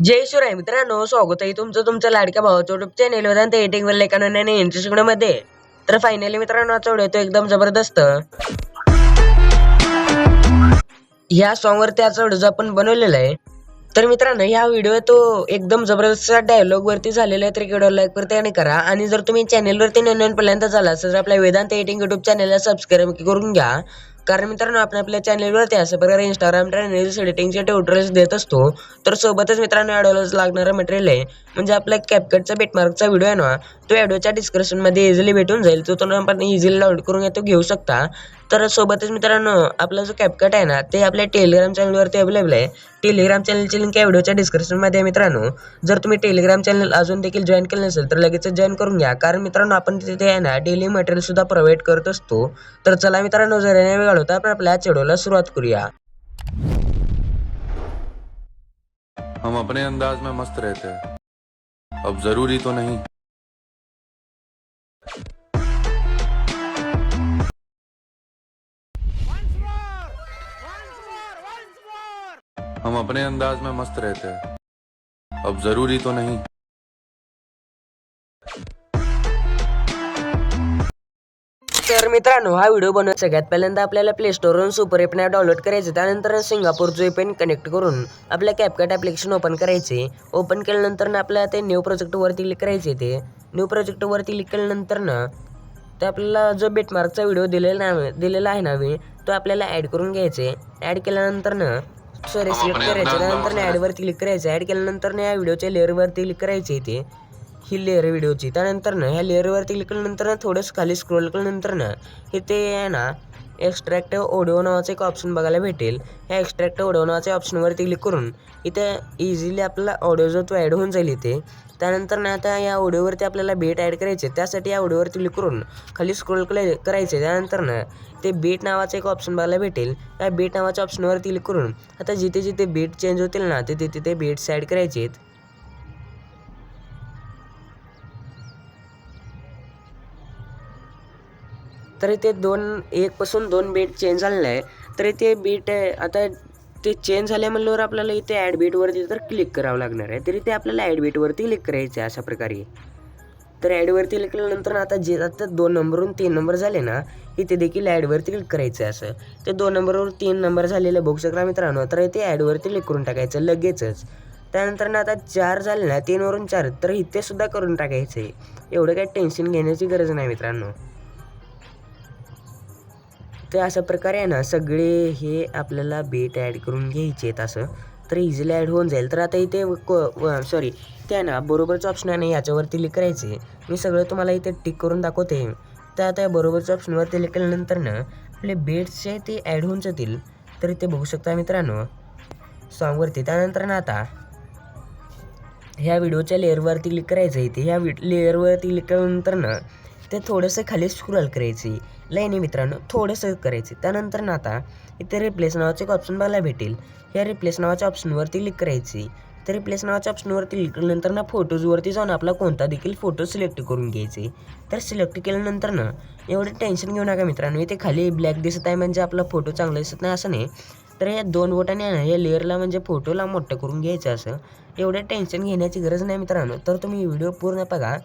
जय शिवराय मित्रांनो स्वागत आहे तुमचं तुमच्या लाडक्या भावाचं युट्यूब चॅनेल वेदांत एटिंग वर लेखानं आणि इंटरेस्टमध्ये तर फायनली मित्रांनो आजचा व्हिडिओ तो एकदम जबरदस्त. ह्या सॉन्ग वरती आजचा व्हिडिओ आपण बनवलेला आहे तर मित्रांनो ह्या व्हिडिओ तो एकदम जबरदस्त डायलॉग वरती झालेला आहे तर व्हिडिओ लाईक वरती आणि करा. आणि जर तुम्ही चॅनेल वरती नवीन पहिल्यांदा झाला असेल तर आपल्या वेदांत एटिंग युट्यूब चॅनेलला सबस्क्राईब करून घ्या. कारण मित्रांनो आपण आपल्या चॅनलवरती अशा प्रकारे इंस्टाग्राम रील्स एडिटिंगचे ट्युटोरियल्स देत असतो. तर सोबतच मित्रांनो ॲडोलाच लागणारं मटेरियल आहे. म्हणजे आपल्या कॅपकटचा बेटमार्कचा व्हिडिओ आहे ना तो व्हिडिओच्या डिस्क्रिप्शनमध्ये इझिली भेटून जाईल. तो तुम्ही आपण इझिली डाउनलोड करून घेतो घेऊ शकता. तर सोबतच मित्रांनो आपला जो कॅपकट आहे ना ते आपल्या टेलिग्राम चॅनलवरती अवेलेबल आहे. टेलिग्राम चॅनलची लिंक या व्हिडिओच्या डिस्क्रिप्शनमध्ये आहे मित्रांनो. जर तुम्ही टेलिग्राम चॅनल अजून देखील जॉईन केलं नसेल तर लगेच जॉईन करून घ्या. कारण मित्रांनो आपण तिथे आहे ना डेली मटेरियल सुद्धा प्रोव्हाइड करत असतो. तर चला मित्रांनो जर वेळ घालवता आपण आपल्या चेडूला सुरुवात करूया. हम अपने अंदाज में मस्त रहते हैं। अब जरूरी तो नहीं। हम अपने अंदाज में मस्त रहते हैं। अब जरूरी तो नहीं। तर मित्रांनो हा व्हिडिओ बनवत सगळ्यात पहिल्यांदा आपल्याला प्ले स्टोरवरून सुपर ॲप ॲप डाउनलोड करायचं त्यानंतर सिंगापूर जो पेन कनेक्ट करून आपल्या कॅपकट ॲप्लिकेशन ओपन करायचे. ओपन केल्यानंतर आपल्याला ते न्यू प्रोजेक्टवरती क्लिक करायचे ते. न्यू प्रोजेक्टवरती क्लिक केल्यानंतर ना ते आपल्याला जो बेटमार्कचा व्हिडिओ दिलेला दिलेला आहे ना मी तो आपल्याला ॲड करून घ्यायचे. ॲड केल्यानंतर ना सॉरी सिलेक्ट करायचं त्यानंतर ॲडवरती क्लिक करायचं. ॲड केल्यानंतर ना या व्हिडिओच्या लेअरवरती क्लिक करायचे ते. ही लेअर व्हिडिओची त्यानंतर ना ह्या लेअरवरती क्लिक केल्यानंतर ना थोडंसं खाली स्क्रोल केल्यानंतर ना इथे आहे ना एक्स्ट्रॅक्ट ऑडिओ नावाचं एक ऑप्शन बघायला भेटेल. ह्या एक्स्ट्रॅक्ट ऑडिओ नावाच्या ऑप्शनवरती क्लिक करून इथे इझिली आपला ऑडिओ जो तो ॲड होऊन जाईल इथे त्यानंतर ना आता या ऑडिओवरती आपल्याला बेट ॲड करायचे त्यासाठी या ऑडिओवरती क्लिक करून खाली स्क्रोल करायचे त्यानंतर ना ते बेट नावाचं एक ऑप्शन बघायला भेटेल. या बेट नावाच्या ऑप्शनवरती क्लिक करून आता जिथे जिथे बेट चेंज होतील ना तिथे तिथे बेट्स ॲड करायचे आहेत तर इथे दोन एकपासून दोन बेट चेंज झालेलं आहे. तर इथे बीट आता ते चेंज झाले म्हणल्यावर आपल्याला इथे ॲड बीटवरती तर क्लिक करावं लागणार आहे. तरी ते आपल्याला ॲड बीटवरती क्लिक करायचं आहे अशा प्रकारे. तर ॲडवरती क्लिक केल्यानंतर आता जे आता दोन नंबरवरून तीन नंबर झाले ना इथे देखील ॲडवरती क्लिक करायचं आहे असं. ते दोन नंबरवर तीन नंबर झालेलं बघू शकता मित्रांनो तर इथे ॲडवरती क्लिक करून टाकायचं लगेचच. त्यानंतर ना आता चार झाले ना तीनवरून चार तर इथे सुद्धा करून टाकायचं. आहे एवढं काही टेन्शन घेण्याची गरज नाही मित्रांनो. तर अशा प्रकारे आहे ना सगळे हे आपल्याला बेट ॲड करून घ्यायचे आहेत असं. तर इझिली ॲड होऊन जाईल. तर आता इथे सॉरी ते आहे ना बरोबरचं ऑप्शन आहे ना याच्यावरती क्लिक करायचे मी सगळं तुम्हाला इथे टिक करून दाखवते. तर आता या बरोबरच्या ऑप्शनवरती क्लिक केल्यानंतर ना आपले बेट्स जे ते ॲड होऊन जातील. तर इथे बघू शकता मित्रांनो सॉन्गवरती त्यानंतर ना आता ह्या व्हिडिओच्या लेअरवरती क्लिक करायचं इथे. ह्या वि लेअरवरती क्लिक केल्यानंतर ना ते थोडंसं खाली स्क्रोल करायची लाईनी मित्रांनो थोडंसं करायचं. त्यानंतर ना आता इथे रिप्लेस नावाचं एक ऑप्शन बघायला भेटेल. ह्या रिप्लेस नावाच्या ऑप्शनवरती क्लिक करायची. तर रिप्लेस नावाच्या ऑप्शनवरती क्लिक केल्यानंतर ना फोटोजवरती जाऊन आपला कोणता देखील फोटो सिलेक्ट करून घ्यायचे. तर सिलेक्ट केल्यानंतर ना एवढं टेन्शन घेऊ नका मित्रांनो. इथे खाली ब्लॅक दिसत आहे म्हणजे आपला फोटो चांगला दिसत नाही असं नाही. तर या दोन बोटाने ना या लेअरला म्हणजे फोटोला मोठं करून घ्यायचं असं. एवढं टेन्शन घेण्याची गरज नाही मित्रांनो. तर तुम्ही व्हिडिओ पूर्ण बघा.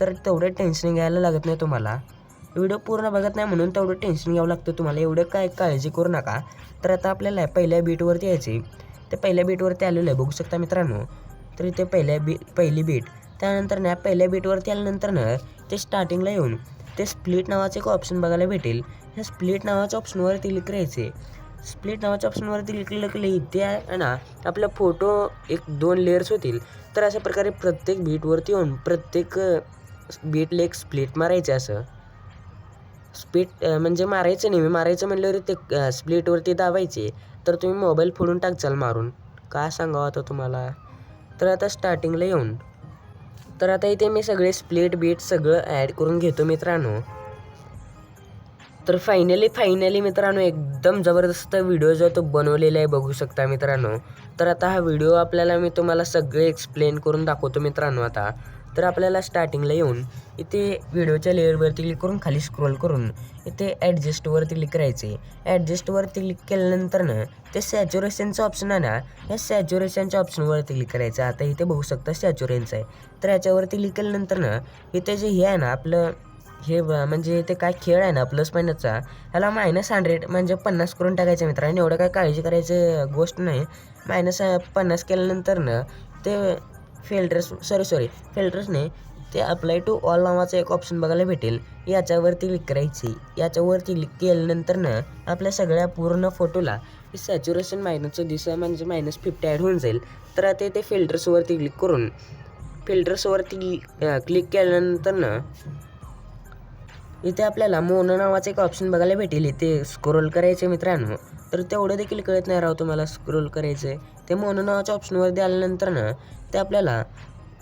तर तेवढं टेन्शन घ्यायला लागत नाही तुम्हाला. व्हिडिओ पूर्ण बघत नाही म्हणून तेवढं टेन्शन घ्यावं लागतं तुम्हाला. एवढं काय काळजी करू नका. तर आता आपल्याला पहिल्या बीटवरती यायचे ते पहिल्या बीटवरती आलेलं आहे बघू शकता मित्रांनो. तर इथे पहिल्या बी पहिली बीट त्यानंतर ना पहिल्या बीटवरती आल्यानंतर ना ते स्टार्टिंगला येऊन ते स्प्लिट नावाचं एक ऑप्शन बघायला भेटेल. ह्या स्प्लिट नावाच्या ऑप्शनवरती क्लिक करायचे स्प्लिट नावाच्या ऑप्शनवरती क्लिक केलं इथे आहे ना आपला फोटो एक दोन लेअर्स होतील. तर अशा प्रकारे प्रत्येक बीटवरती येऊन प्रत्येक बीटला एक स्प्लिट मारायचं असं. स्पीड म्हणजे मारायचं नाही. मी मारायचं म्हणल्यावर ते स्प्लिटवरती दाबायचे. तर तुम्ही मोबाईल फोडून टाकचाल मारून. काय सांगावं आता तुम्हाला? तर आता स्टार्टिंगला येऊन. तर आता इथे मी सगळे स्प्लिट बीट सगळं ॲड करून घेतो मित्रांनो. तर फायनली फायनली मित्रांनो एकदम जबरदस्त व्हिडिओ जो तो बनवलेला आहे बघू शकता मित्रांनो. तर आता हा व्हिडिओ आपल्याला मी तुम्हाला सगळे एक्सप्लेन करून दाखवतो मित्रांनो आता. तर आपल्याला स्टार्टिंगला येऊन इथे व्हिडिओच्या लेअरवरती क्लिक करून खाली स्क्रोल करून इथे ॲडजस्टवरती क्लिक करायचे. ॲडजस्टवरती क्लिक केल्यानंतर ना ते सॅच्युरेशनचं ऑप्शन आहे ना या सॅच्युरेशनच्या ऑप्शनवरती क्लिक करायचं. आता इथे बघू शकता सॅच्युरेनचं आहे. तर याच्यावरती क्लिक केल्यानंतर ना इथे जे हे आहे ना आपलं हे ब- म्हणजे ते काय खेळ आहे ना प्लस मायनसचा ह्याला मायनस हंड्रेड म्हणजे पन्नास करून टाकायचं मित्रांनो एवढं काय काळजी करायचं गोष्ट नाही. मायनस पन्नास केल्यानंतर ना ते फिल्टर्स सॉरी सॉरी फिल्टर्स नाही ते अप्लाय टू ऑल नावाचं एक ऑप्शन बघायला भेटेल. याच्यावरती क्लिक करायची. याच्यावरती क्लिक केल्यानंतर ना आपल्या सगळ्या पूर्ण फोटोला सॅच्युरेशन मायनसचं दिसं म्हणजे मायनस फिफ्टी ॲड होऊन जाईल. तर आता ते फिल्टर्सवरती क्लिक करून फिल्टर्सवरती क्लिक केल्यानंतर ना इथे आपल्याला मोनो नावाचं एक ऑप्शन बघायला भेटेल. इथे स्क्रोल करायचे मित्रांनो. तर तेवढं देखील कळत नाही राव तुम्हाला स्क्रोल करायचं ते मोनो नावाच्या ऑप्शनवरती आल्यानंतर ना ते आपल्याला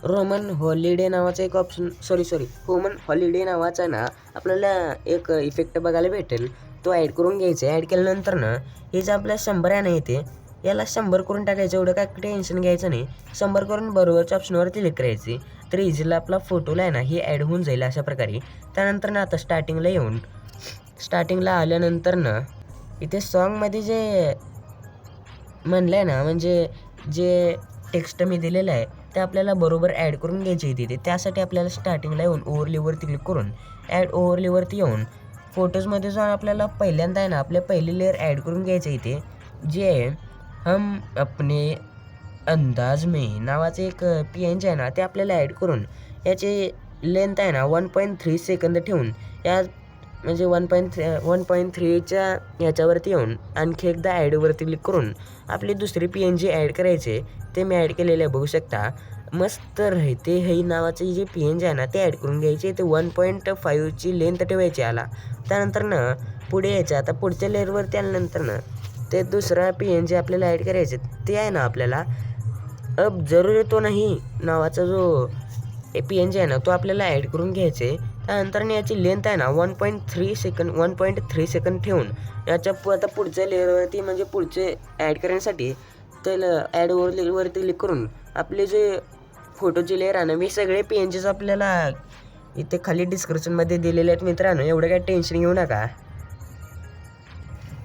रोमन हॉलिडे नावाचं एक option sorry sorry Roman holiday नावाचा ना आपल्याला एक इफेक्ट बघायला भेटेल. तो ॲड करून घ्यायचा ॲड केल्यानंतर ना हे जे आपल्या शंभर आहे ना इथे याला शंभर करून टाकायचं. एवढं काय टेन्शन घ्यायचं नाही. शंभर करून बरोबरच्या ऑप्शनवर क्लिक करायची. तर इझीला आपला फोटोला आहे ना हे ॲड होऊन जाईल अशा प्रकारे. त्यानंतर ना आता स्टार्टिंगला येऊन स्टार्टिंगला आल्यानंतर ना इथे सॉन्गमध्ये जे म्हणलं आहे ना म्हणजे जे टेक्स्ट मी दिलेलं आहे ते आपल्याला बरोबर ॲड करून घ्यायचे आहे तिथे. त्यासाठी आपल्याला स्टार्टिंगला येऊन ओव्हरलीवरती क्लिक करून ॲड ओव्हरलीवरती येऊन फोटोजमध्ये जाऊन आपल्याला पहिल्यांदा आहे ना आपल्या पहिली लेअर ॲड करून घ्यायचं इथे जे हम अपने अंदाज मे नावाचं एक पी एन जी आहे ना ते आपल्याला ॲड करून याची लेंथ आहे ना वन पॉईंट थ्री सेकंद ठेवून या म्हणजे one point three one point थ्रीच्या याच्यावरती येऊन आणखी एकदा ॲडवरती क्लिक करून आपली दुसरी पी एन जी ॲड करायचे ते मी ॲड केलेले आहे बघू शकता. मस्त राहते हे नावाचे जे पी एन जी आहे ना ते ॲड करून घ्यायचे ते वन पॉईंट फाईव्हची लेंथ ठेवायची आला त्यानंतर ना पुढे यायचं आता पुढच्या लेअरवरती आल्यानंतर ना ते दुसरा पी एन जी आपल्याला ॲड करायचे ते आहे ना आपल्याला अब जरूर तो नाही. नावाचा जो ए पी एन जी आहे ना तो आपल्याला ॲड करून घ्यायचे. आहे त्यानंतर याची लेंथ आहे ना one point three second one point three second ठेवून. याच्या पु आता पुढच्या लेअरवरती म्हणजे पुढचे ॲड करण्यासाठी त्याला ॲडवर लेअरवरती क्लिक करून आपले जे फोटोचे लेअर आहे ना मी सगळे पी एन जीज आपल्याला इथे खाली डिस्क्रिप्शनमध्ये दिलेले आहेत मित्रांनो. एवढं काय टेन्शन घेऊ नका.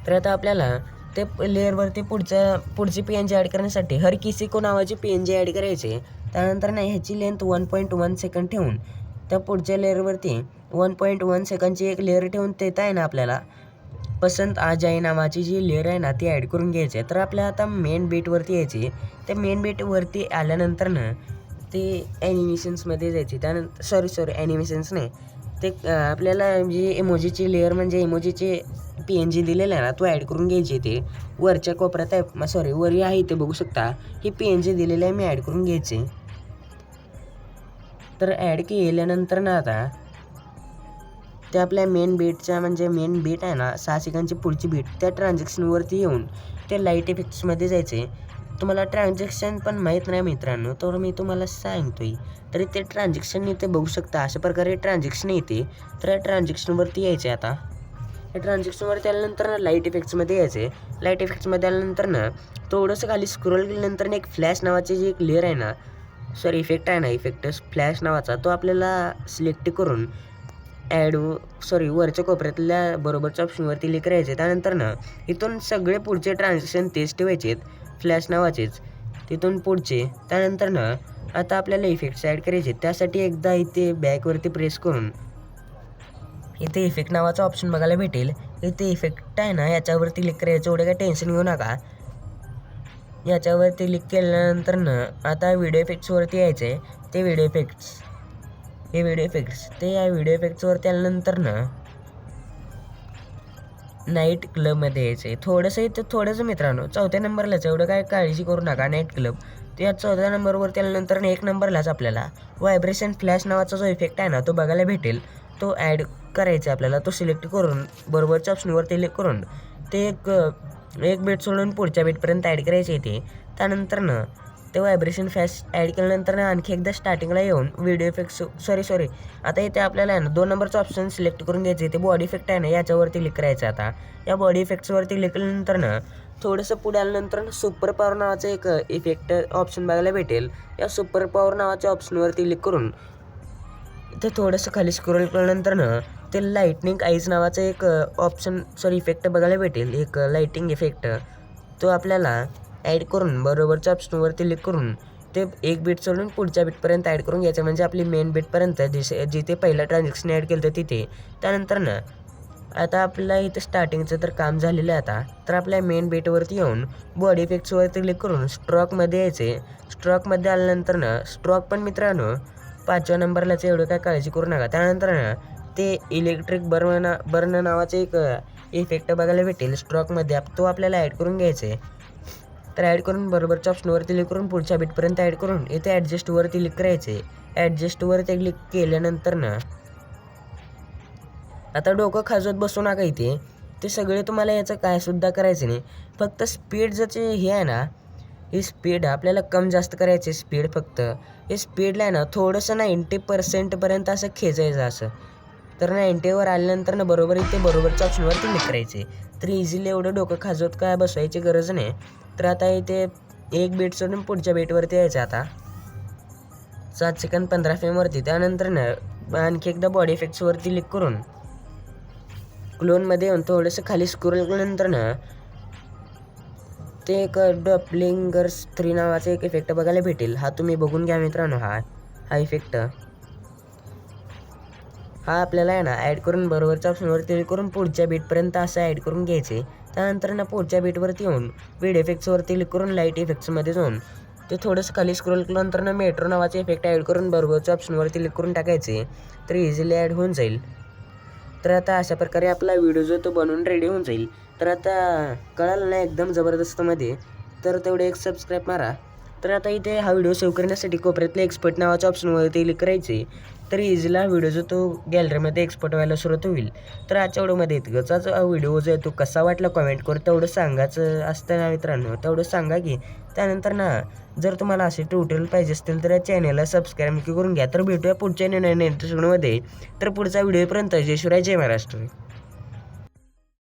तर आता आपल्याला ते लेअरवरती पुढच्या पुढची पी एन जी ॲड करण्यासाठी हर किसी को नावाची पी एन जी ॲड करायची. त्यानंतर नाही ह्याची length one point one second ठेवून त्या पुढच्या लेअरवरती वन पॉईंट वन सेकंडची एक लेअर ठेवून ते आहे ना आपल्याला. पसंत आ जाई नावाची जी लेअर आहे ना ती ॲड करून घ्यायची आहे. तर आपल्याला आता मेन बीटवरती यायची. त्या मेन बीटवरती आल्यानंतर ना ते ॲनिमेशन्समध्ये जायची. त्यानंतर सॉरी सॉरी ॲनिमेशन्स नाही. ते आपल्याला म्हणजे इमोजीची लेअर म्हणजे इमोजीचे पी एन जी दिलेलं आहे ना तो ॲड करून घ्यायची ते. वरच्या कोपऱ्यात आहे सॉरी वरी आहे ते बघू शकता. ही पी एन जी दिलेली आहे मी ॲड करून घ्यायचे तर ॲड केल्यानंतर ना आता ते आपल्या मेन बीटच्या म्हणजे मेन बीट आहे ना सहा सेकंडची पुढची बीट त्या ट्रान्झॅक्शनवरती येऊन ते लाइट इफेक्ट्समध्ये जायचे तुम्हाला ट्रान्झॅक्शन पण माहीत नाही मित्रांनो तर मी तुम्हाला सांगतोय तरी ते ट्रान्झॅक्शन इथे बघू शकता अशा प्रकारे ट्रान्झॅक्शन येते तर या ट्रान्झॅक्शनवरती यायचे आता. या ट्रान्झॅक्शनवरती आल्यानंतर ना लाइट इफेक्ट्समध्ये यायचे. लाइट इफेक्ट्समध्ये आल्यानंतर ना थोडंसं खाली स्क्रोल केल्यानंतर ना एक फ्लॅश नावाची जी एक लेअर आहे ना सॉरी इफेक्ट आहे ना इफेक्ट फ्लॅश नावाचा तो आपल्याला सिलेक्ट करून ॲड सॉरी वरच्या कोपऱ्यातल्या बरोबरच्या ऑप्शनवरती क्लिक करायचे. त्यानंतर ना इथून सगळे पुढचे ट्रान्झॅक्शन तेच ठेवायचे आहेत फ्लॅश नावाचेच. तिथून पुढचे त्यानंतर ना आता आपल्याला इफेक्ट्स ॲड करायचे. त्यासाठी एकदा इथे बॅकवरती प्रेस करून. इथे इफेक्ट नावाचा ऑप्शन बघायला भेटेल. इथे इफेक्ट आहे ना याच्यावरती क्लिक करायचं. एवढं काय टेन्शन घेऊ नका. याच्यावरती क्लिक केल्यानंतर ना आता व्हिडिओ इफेक्ट्सवरती यायचं आहे ते व्हिडिओ इफेक्ट्स हे व्हिडिओ इफेक्ट्स ते या व्हिडिओ इफेक्ट्सवरती आल्यानंतर ना नाईट क्लबमध्ये यायचं आहे. थोडंसं इथं थोडंसं मित्रांनो चौथ्या नंबरलाच एवढं काय काळजी करू नका नाईट क्लब त्या चौथ्या नंबरवर आल्यानंतर एक नंबरलाच आपल्याला व्हायब्रेशन फ्लॅश नावाचा जो इफेक्ट आहे ना तो बघायला भेटेल. तो ॲड करायचा आपल्याला. तो सिलेक्ट करून बरोबरच्या ऑप्शनवर ते करून ते एक एक बेट सोडून पुढच्या बेटपर्यंत ॲड करायचे ते. त्यानंतर ना ते व्हायब्रेशन फॅस्ट ॲड केल्यानंतर ना आणखी एकदा स्टार्टिंगला येऊन व्हिडिओ इफेक्ट्स सॉरी सॉरी आता इथे आपल्याला आहे ना दोन नंबरचं ऑप्शन सिलेक्ट करून घ्यायचं ते बॉडी इफेक्ट आहे ना याच्यावरती क्लिक करायचं आता. या बॉडी इफेक्ट्सवरती क्लिक केल्यानंतर ना थोडंसं पुढे आल्यानंतर सुपर पॉवर नावाचं एक इफेक्ट ऑप्शन बघायला भेटेल. या सुपर पॉवर नावाच्या ऑप्शनवरती क्लिक करून ते थोडंसं खाली स्क्रोल केल्यानंतर ना ते लाईटनिंग आईज नावाचं एक ऑप्शन सॉरी इफेक्ट बघायला भेटेल. एक लाईटिंग इफेक्ट तो आपल्याला ॲड करून बरोबरच्या ऑप्शनवरती क्लिक करून ते एक बीट सोडून पुढच्या बीटपर्यंत ॲड करून घ्यायचं. म्हणजे आपली मेन बीटपर्यंत जिथे जिथे पहिलं ट्रान्झॅक्शन ॲड केलं होतं तिथे. त्यानंतर ना आता आपल्याला इथं स्टार्टिंगचं तर काम झालेलं आहे आता. तर आपल्या मेन बेटवरती येऊन बॉडी इफेक्ट्सवरती क्लिक करून स्ट्रॉकमध्ये यायचे. स्ट्रॉकमध्ये आल्यानंतर ना स्ट्रॉक पण मित्रांनो पाचव्या नंबरलाच एवढं काय काळजी करू नका. त्यानंतर ना ते इलेक्ट्रिक बर्न ना बर्न नावाचं एक इफेक्ट बघायला भेटेल स्ट्रॉकमध्ये तो आपल्याला ॲड करून घ्यायचा आहे तर ॲड करून बरोबरच्या ऑप्शनवरती क्लिक करून पुढच्या बीटपर्यंत ॲड करून इथे ॲडजस्टवर क्लिक करायचे. ॲडजस्टवरती क्लिक केल्यानंतर ना आता डोकं खाजवत बसू नका इथे. ते सगळे तुम्हाला याचं काय सुद्धा करायचं नाही. फक्त स्पीड जचे हे आहे ना ही स्पीड आपल्याला कम जास्त करायची स्पीड फक्त. हे स्पीडला आहे ना थोडंसं नाईंटी पर्सेंटपर्यंत असं खेचायचं असं. तर नाईंटीवर आल्यानंतर ना बरोबर इथे बरोबरच्या ऑप्शनवरती क्लिक करायचे. तर इझिली एवढं डोकं खाजवत काय बसवायची गरज नाही. तर आता इथे एक बेट सोडून पुढच्या बेटवरती यायचं आता. सात सेकंद पंधरा फ्रेमवरती त्यानंतर ना आणखी एकदा बॉडी इफेक्ट्सवरती क्लिक करून क्लोनमध्ये येऊन थोडंसं खाली स्क्रोल केल्यानंतर ना ते एक डपलिंगर्स थ्री नावाचा एक इफेक्ट बघायला भेटेल. हा तुम्ही बघून घ्या मित्रांनो हा हा इफेक्ट हा आपल्याला आहे ना ॲड करून बरोबरच्या ऑप्शनवर क्लिक करून पुढच्या बीटपर्यंत असं ॲड करून घ्यायचे. त्यानंतर ना पुढच्या बीटवरती येऊन बीड इफेक्ट्सवरती क्लिक करून लाइट इफेक्ट्समध्ये जाऊन ते थोडंसं खाली स्क्रोल केल्यानंतर ना मेट्रो नावाचे इफेक्ट ॲड करून बरोबरच्या ऑप्शनवरती क्लिक करून टाकायचे. तर इझिली ॲड होऊन जाईल. तर आता अशा प्रकारे आपला व्हिडिओ जो तो बनवून रेडी होऊन जाईल. तर आता कळालं ना एकदम जबरदस्तमध्ये तर तेवढे एक सबस्क्राईब मारा. तर आता इथे हा व्हिडिओ सेव्ह करण्यासाठी कोपऱ्यातल्या एक्सपर्ट नावाच्या ऑप्शनवरती क्लिक करायचे. तर इझीला व्हिडिओचा तो गॅलरीमध्ये एक्सपर्ट व्हायला सुरुवात होईल. तर आजच्या व्हिडिओमध्ये इतकंचाच व्हिडिओ जो आहे तो कसा वाटला कमेंट करू तेवढं सांगायचं असतं ना मित्रांनो तेवढं सांगा की त्यानंतर ना जर तुम्हाला असे ट्युटोरियल पाहिजे असतील तर या चॅनलला सबस्क्राईब करून घ्या. तर भेटूया पुढच्या निर्णय एपिसोडमध्ये तर पुढचा व्हिडिओपर्यंत जय शिवराय जय महाराष्ट्र.